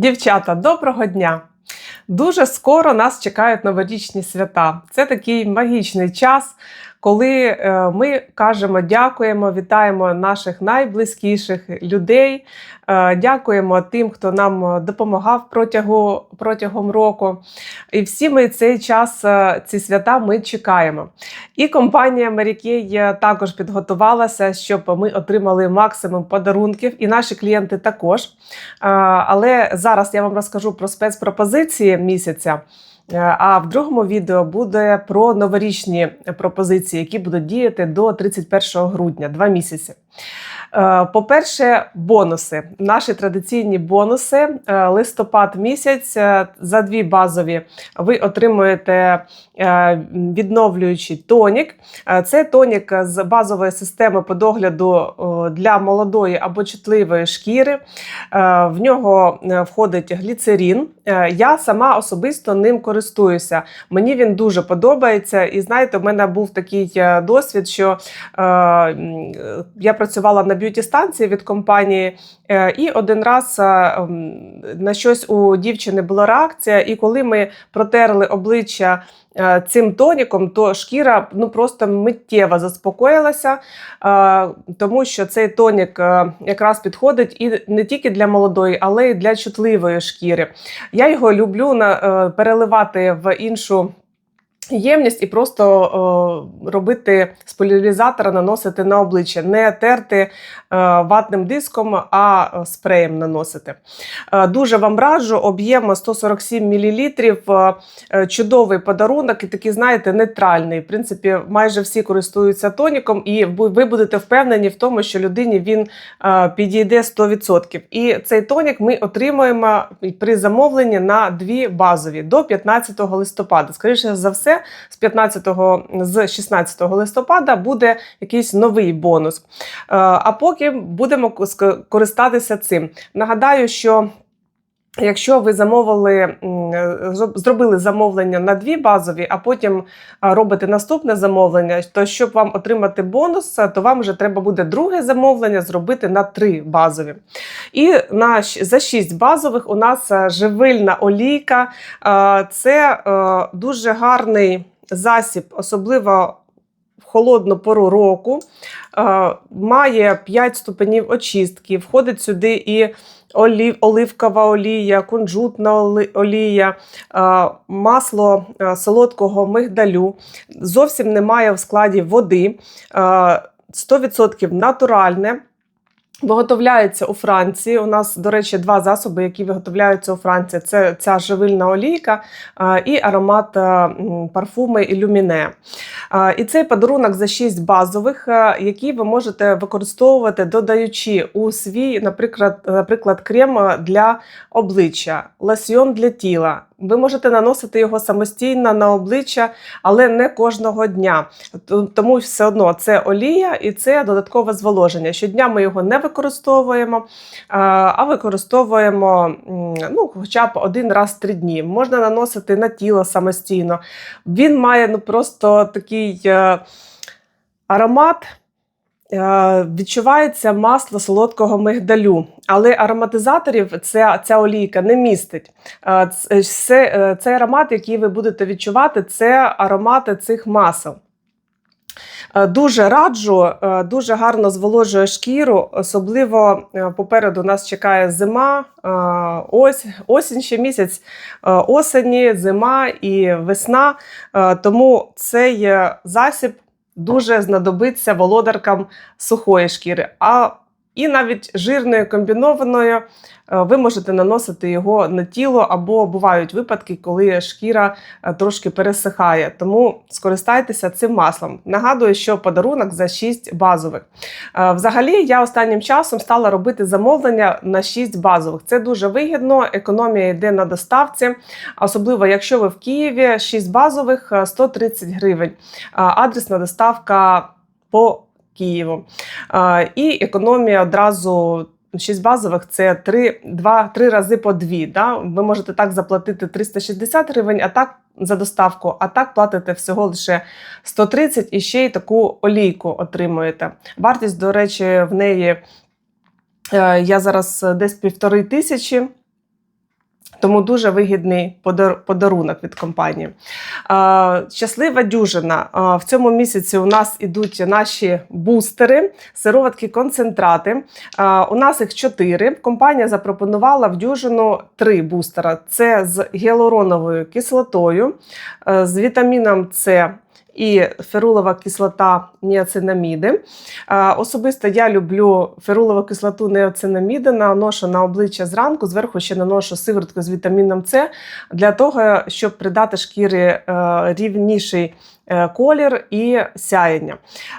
Дівчата, доброго дня! Дуже скоро нас чекають новорічні свята. Це такий магічний час, коли е, ми кажемо дякуємо, вітаємо наших найблизькіших людей, е, дякуємо тим, хто нам допомагав протягу, протягом року. І всі ми цей час, е, ці свята ми чекаємо. І компанія Mary також підготувалася, щоб ми отримали максимум подарунків, і наші клієнти також. Е, Але зараз я вам розкажу про спецпропозиції місяця. Е, А в другому відео буде про новорічні пропозиції, які будуть діяти до 31 грудня, два місяці. Е, По-перше, бонуси. Наші традиційні бонуси. Е, Листопад місяць е, за дві базові ви отримуєте відновлюючий тонік. Це тонік з базової системи по догляду для молодої або чутливої шкіри. В нього входить гліцерин. Е, Я сама особисто ним користуюся. Мені він дуже подобається. І знаєте, в мене був такий досвід, що я працювала на б'юті станції від компанії, е, і один раз е, на щось у дівчини була реакція, і коли ми протерли обличчя. е, Цим тоніком, то шкіра ну просто миттєво заспокоїлася, тому що цей тонік якраз підходить і не тільки для молодої, але й для чутливої шкіри. Я його люблю переливати в іншу. Ємність і просто е, робити з поляризатора, наносити на обличчя, не терти е, ватним диском, а е, спреєм наносити. Е, дуже вам раджу, об'єм 147 мл, е, чудовий подарунок і такий, знаєте, нейтральний. В принципі, майже всі користуються тоніком, і ви будете впевнені в тому, що людині він е, підійде 100%. І цей тонік ми отримуємо при замовленні на дві базові до 15 листопада. Скоріше за все, з 15 з 16 листопада буде якийсь новий бонус. Е, А поки будемо користатися цим. Нагадаю, що. Якщо ви замовили, зробили замовлення на дві базові, а потім робите наступне замовлення, то щоб вам отримати бонус, то вам вже треба буде друге замовлення зробити на три базові. І на, за шість базових у нас е, живильна олійка. Е, Це е, дуже гарний засіб, особливо в холодну пору року. Е, Має 5 ступенів очистки, входить сюди і олів, оливкова олія, кунжутна олія, е, масло е, солодкого мигдалю. Зовсім немає в складі води. е, 100% натуральне. Виготовляється у Франції. У нас, до речі, два засоби, які виготовляються у Франції: це ця живильна олійка і аромат е, парфуми Ілюміне. І цей подарунок за 6 базових, е, які ви можете використовувати, додаючи у свій, наприклад, наприклад, крем для обличчя, лосьйон для тіла. Ви можете наносити його самостійно на обличчя, але не кожного дня. Тому все одно це олія і це додаткове зволоження. Щодня ми його не використовуємо, а, використовуємо ну, хоча б один раз в три дні. Можна наносити на тіло самостійно. Він має ну, просто такий е, аромат. Е, Відчувається масло солодкого мигдалю, але ароматизаторів ця, ця олійка не містить. Е, Це, е, цей аромат, який ви будете відчувати, це аромати цих масел. Дуже раджу, дуже гарно зволожує шкіру, особливо попереду нас чекає зима, ось, осінь ще місяць осені, зима і весна. Тому цей засіб дуже знадобиться володаркам сухої шкіри. А і навіть жирною комбінованою е, ви можете наносити його на тіло, або бувають випадки, коли шкіра е, трошки пересихає. Тому скористайтеся цим маслом. Нагадую, що подарунок за 6 базових. Е, Взагалі, я останнім часом стала робити замовлення на 6 базових. Це дуже вигідно, економія йде на доставці, особливо якщо ви в Києві 6 базових е, 130 гривень. Адресна доставка по Києву. І економія одразу. 6 базових це 3, 2, 3 рази по 2. Да? Ви можете так заплатити 360 гривень, а так за доставку, а так платите всього лише 130 і ще й таку олійку отримуєте. Вартість, до речі, в неї е, я зараз десь півтори тисячі. Тому дуже вигідний подарунок від компанії. Щаслива дюжина. В цьому місяці у нас ідуть наші бустери, сироватки, концентрати. У нас їх чотири. Компанія запропонувала в дюжину три бустера: це з гіалуроновою кислотою, е, з вітаміном С. І ферулова кислота ніацинаміди. Особисто я люблю ферулову кислоту неоцинаміди, наношу на обличчя зранку, зверху ще наношу сиворотку з вітаміном С для того, щоб придати шкірі е, рівніший колір і сяєння.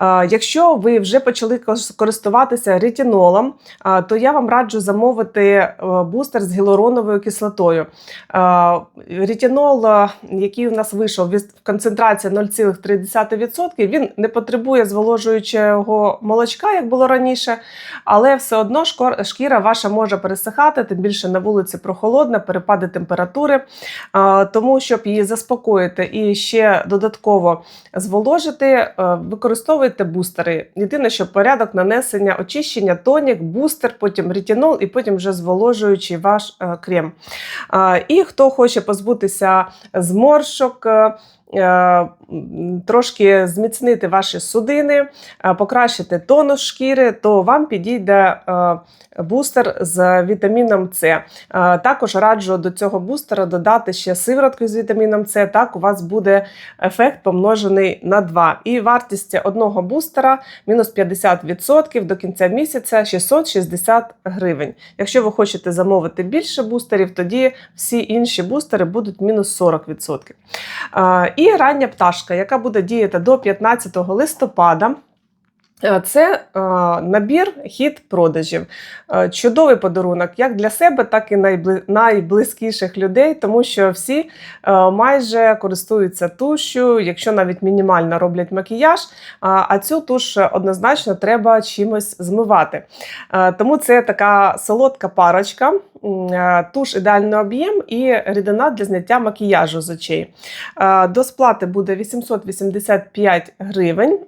Е, Якщо ви вже почали користуватися ретинолом, е, то я вам раджу замовити е, бустер з гіалуроновою кислотою. Е, Ретинол, е, який у нас вийшов від концентрація 0,3%, він не потребує зволожуючого молочка, як було раніше, але все одно шкіра ваша може пересихати, тим більше на вулиці прохолодна, перепади температури. Е, Тому, щоб її заспокоїти і ще додатково зволожити, е, використовуйте бустери. Єдине, що порядок нанесення, очищення, тонік, бустер, потім ретінол і потім вже зволожуючий ваш е, крем. І хто хоче позбутися зморшок, е, трошки зміцнити ваші судини, е, покращити тонус шкіри, то вам підійде е, бустер з вітаміном С. Е, Також раджу до цього бустера додати ще сиворотку з вітаміном С. Так у вас буде ефект помножений на 2. І вартість одного бустера мінус 50% до кінця місяця 660 гривень. Якщо ви хочете замовити більше бустерів, тоді всі інші бустери будуть мінус 40%. І рання пташка, яка буде діяти до 15 листопада. Е, Це е, набір хід продажів. Е, Чудовий подарунок як для себе, так і найбли- найблизькіших людей, тому що всі майже користуються тушю, якщо навіть мінімально роблять макіяж, а цю туш однозначно треба чимось змивати. Тому це така солодка парочка, туш ідеальний об'єм і рідина для зняття макіяжу з очей. До сплати буде 885 гривень.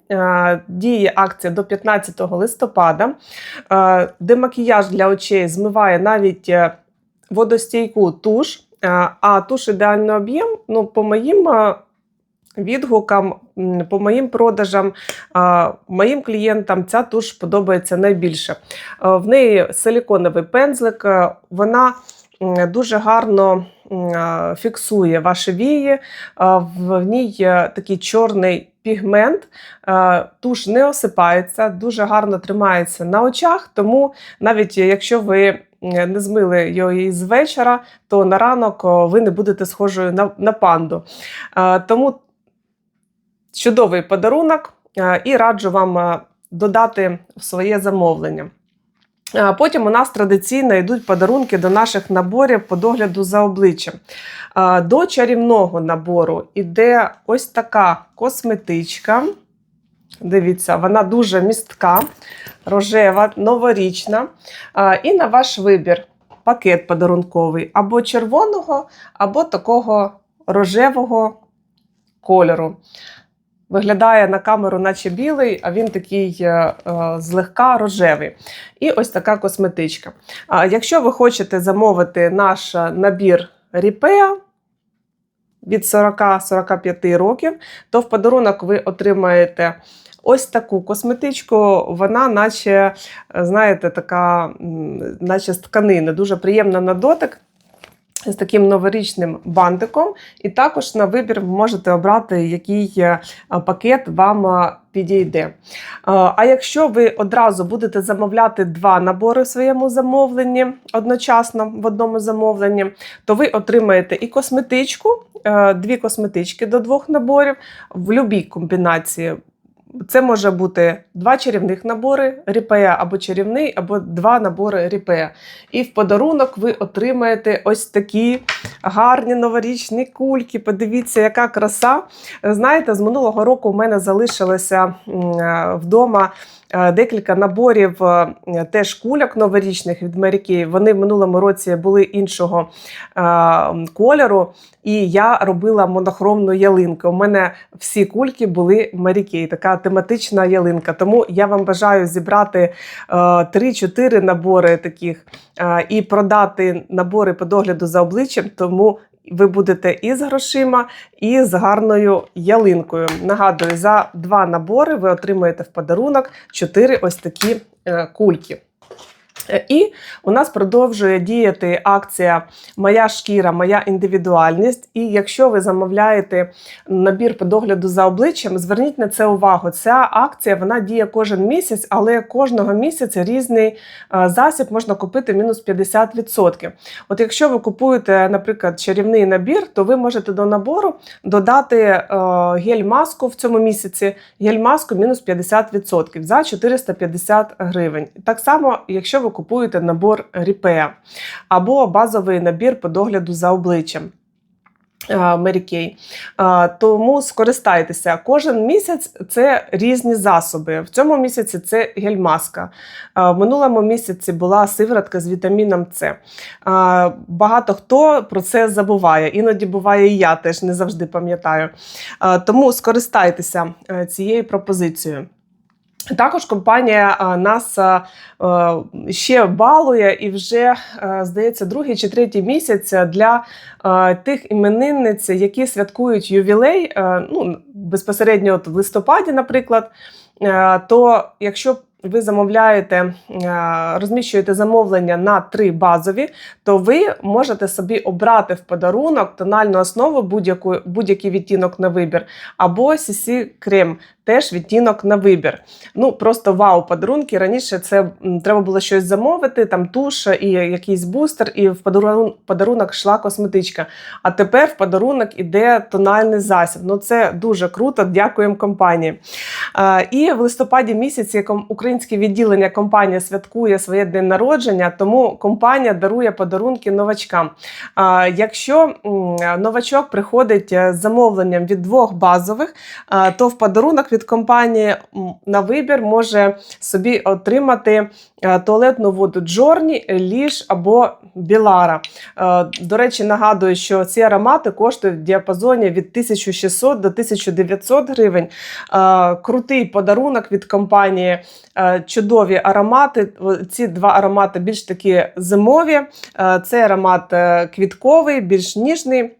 Діє акція до 15 листопада. Е, Демакіяж для очей змиває навіть е, водостійку туш, Е, а туш ідеальний об'єм, ну, по моїм відгукам, по моїм продажам, моїм клієнтам ця туш подобається найбільше. В неї силіконовий пензлик, вона дуже гарно фіксує ваші вії. В ній такий чорний пігмент, е, туш не осипається, дуже гарно тримається на очах. Тому навіть якщо ви не змили її з вечора, то на ранок ви не будете схожою на, на панду. Е, Тому чудовий подарунок е, і раджу вам е, додати в своє замовлення. Потім у нас традиційно йдуть подарунки до наших наборів по догляду за обличчям. До чарівного набору іде ось така косметичка. Дивіться, вона дуже містка, рожева, новорічна. І на ваш вибір пакет подарунковий або червоного, або такого рожевого кольору. Виглядає на камеру, наче білий, а він такий е, е, злегка рожевий. І ось така косметичка. Якщо ви хочете замовити наш е, набір Ріпеа від 40-45 років, то в подарунок ви отримаєте ось таку косметичку. Вона, наче, знаєте, така, наче з тканини, дуже приємна на дотик. З таким новорічним бантиком, і також на вибір ви можете обрати, який е, пакет вам е, підійде. Е, А якщо ви одразу будете замовляти два набори в своєму замовленні одночасно в одному замовленні, то ви отримаєте і косметичку, е, дві косметички до двох наборів в будь-якій комбінації. Це може бути два чарівних набори ріпея або чарівний, або два набори ріпея. І в подарунок ви отримаєте ось такі гарні новорічні кульки. Подивіться, яка краса. Знаєте, з минулого року у мене залишилося е, вдома декілька наборів е, теж кульок новорічних від Mary Вони в минулому році були іншого е, кольору. І я робила монохромну ялинку. У мене всі кульки були Mary така тематична ялинка. Тому я вам бажаю зібрати е, 3-4 набори таких е, і продати набори по догляду за обличчям. Тому ви будете і з грошима, і з гарною ялинкою. Нагадую, за два набори ви отримаєте в подарунок чотири ось такі е, кульки. Е, І у нас продовжує діяти акція Моя шкіра, моя індивідуальність. І якщо ви замовляєте набір по догляду за обличчям, зверніть на це увагу. Ця акція вона діє кожен місяць, але кожного місяця різний е, засіб можна купити мінус 50%. От якщо ви купуєте, наприклад, чарівний набір, то ви можете до набору додати е, гель-маску в цьому місяці, гель-маску мінус 50% за 450 гривень. Так само, якщо ви купуєте набор Ріпеа або базовий набір по догляду за обличчям. Е, Тому скористайтеся. Кожен місяць це різні засоби. В цьому місяці це гель-маска. Е, В минулому місяці була сиворотка з вітаміном С. Е, Багато хто про це забуває. Іноді буває і я теж не завжди пам'ятаю. Е, Тому скористайтеся цією пропозицією. Також компанія а, нас е, ще балує і вже, е, здається, другий чи третій місяць для е, тих іменинниць, які святкують ювілей, е, ну, безпосередньо от в листопаді, наприклад. Е, То якщо ви замовляєте, е, розміщуєте замовлення на три базові, то ви можете собі обрати в подарунок тональну основу будь-який відтінок на вибір, або CC крем, теж відтінок на вибір. Ну просто вау, подарунки. Раніше це треба було щось замовити, там туш і якийсь бустер, і в подарунок, йшла косметичка. А тепер в подарунок іде тональний засіб. Ну це дуже круто. Дякуємо компанії. Е, І в листопаді місяці ком- українське відділення компанія святкує своє день народження, тому компанія дарує подарунки новачкам. Якщо новачок приходить е, з замовленням від двох базових, то в подарунок від компанії на вибір може собі отримати е, туалетну воду Джорні, Ліш або Білара. Е, До речі, нагадую, що ці аромати коштують в діапазоні від 1600 до 1900 гривень. Крутий подарунок від компанії, чудові аромати. Ці два аромати більш такі зимові. Е, Цей аромат е, квітковий, більш ніжний.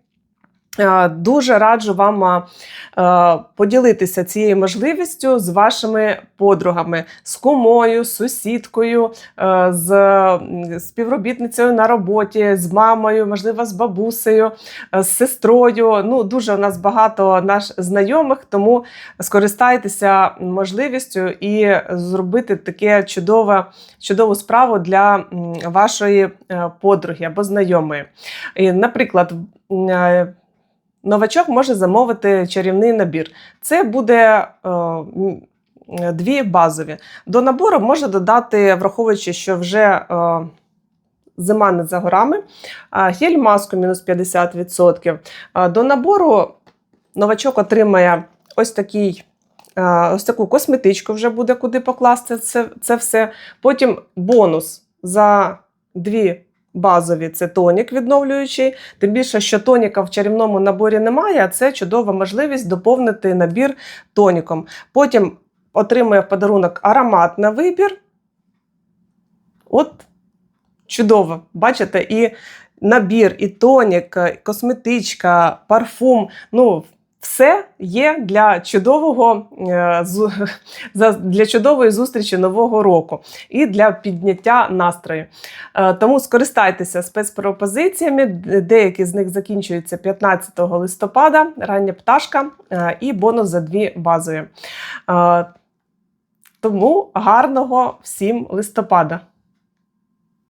Е, Дуже раджу вам е, поділитися цією можливістю з вашими подругами, з кумою, з сусідкою, е, з співробітницею на роботі, з мамою, можливо, з бабусею, з сестрою. Ну, дуже у нас багато наш знайомих, тому скористайтеся можливістю і зробити таке чудове, чудову справу для вашої подруги або знайомої. І, наприклад, новачок може замовити чарівний набір. Це буде е, дві базові. До набору можна додати, враховуючи, що вже е, зима не за горами, а гель-маску мінус 50%. Е, До набору новачок отримає ось такий. е, Ось таку косметичку вже буде куди покласти це, це все. Потім бонус за дві базові це тонік відновлюючий. Тим більше, що тоніка в чарівному наборі немає, а це чудова можливість доповнити набір тоніком. Потім отримує в подарунок аромат на вибір. От чудово. Бачите, і набір, і тонік, і косметичка, парфум. Ну, все є для чудового е, для чудової зустрічі нового року і для підняття настрою. Е, Тому скористайтеся спецпропозиціями. Деякі з них закінчуються 15 листопада, рання пташка е, і бонус за дві базові. Тому гарного всім листопада!